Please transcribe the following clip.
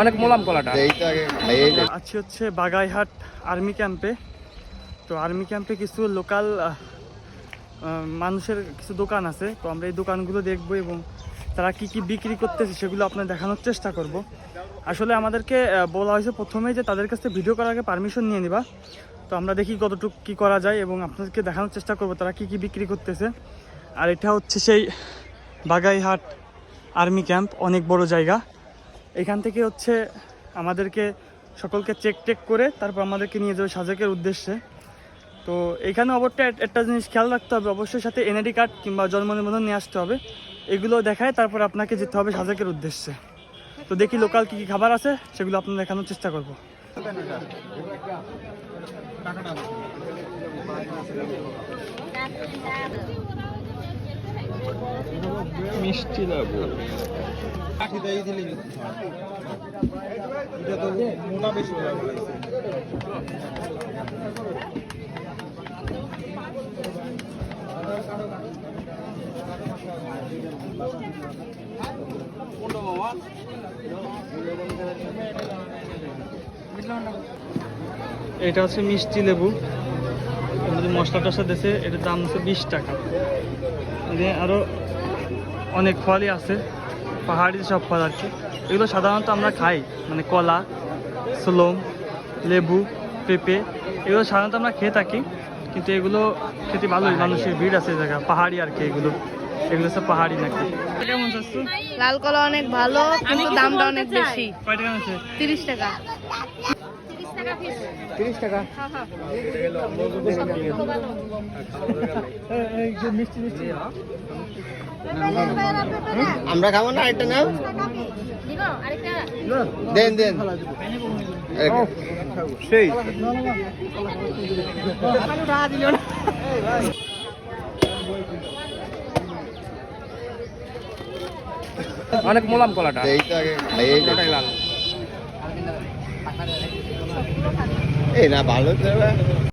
অনেক মোলাম কলাটা। আছি হচ্ছে বাগাইহাট আর্মি ক্যাম্পে। তো আর্মি ক্যাম্পে কিছু লোকাল মানুষের কিছু দোকান আছে। তো আমরা এই দোকানগুলো দেখব এবং তারা কি কি বিক্রি করতেছে সেগুলো আপনার দেখানোর চেষ্টা করব। আসলে আমাদেরকে বলা হয়েছে প্রথমে যে তাদের কাছে ভিডিও করার আগে পারমিশন নিয়ে নিবা। তো আমরা দেখি কতটুকু কি করা যায় এবং আপনাদেরকে দেখানোর চেষ্টা করব তারা কি কি বিক্রি করতেছে। আর এটা হচ্ছে সেই বাগাইহাট আর্মি ক্যাম্প অনেক বড় জায়গা। এখান থেকে হচ্ছে আমাদেরকে সকলকে চেক টেক করে তারপর আমাদেরকে নিয়ে যাবে সাজেকের উদ্দেশ্যে। তো এখানে অবশ্যই একটা জিনিস খেয়াল রাখতে হবে, অবশ্যই সাথে এনআইডি কার্ড কিংবা জন্ম নিবন্ধন নিয়ে আসতে হবে। এগুলো দেখায় তারপর আপনাকে যেতে হবে সাজেকের উদ্দেশ্যে। তো দেখি লোকাল কী কী খাবার আছে, সেগুলো আপনার দেখানোর চেষ্টা করব। মিষ্টি লাগবে এটা হচ্ছে মিষ্টি লেবু। মধ্যে মশলা টসলা দিয়েছে এটার দাম হচ্ছে বিশ টাকা। এখানে আরও অনেক ফলই আছে পাহাড়ি সব ফল আর কি। এগুলো সাধারণত আমরা খাই মানে কলা সোলম লেবু পেঁপে এগুলো সাধারণত আমরা খেয়ে থাকি কিন্তু এগুলো খেতে ভালোই মানুষের ভিড় আছে জায়গা পাহাড়ি আর কি এগুলো। এগুলো সব পাহাড়ি নাকি। কেমন লাল কলা অনেক ভালো কিন্তু দামটা অনেক বেশি। কয় টাকা আছে তিরিশ টাকা। তিরিশ টাকা? আমরা খাব না এটা না দেন দেন। সেই। অনেক মোলাম কলাটা। এইটা আগে খাইয়ে যাই লাল। এই না ভালো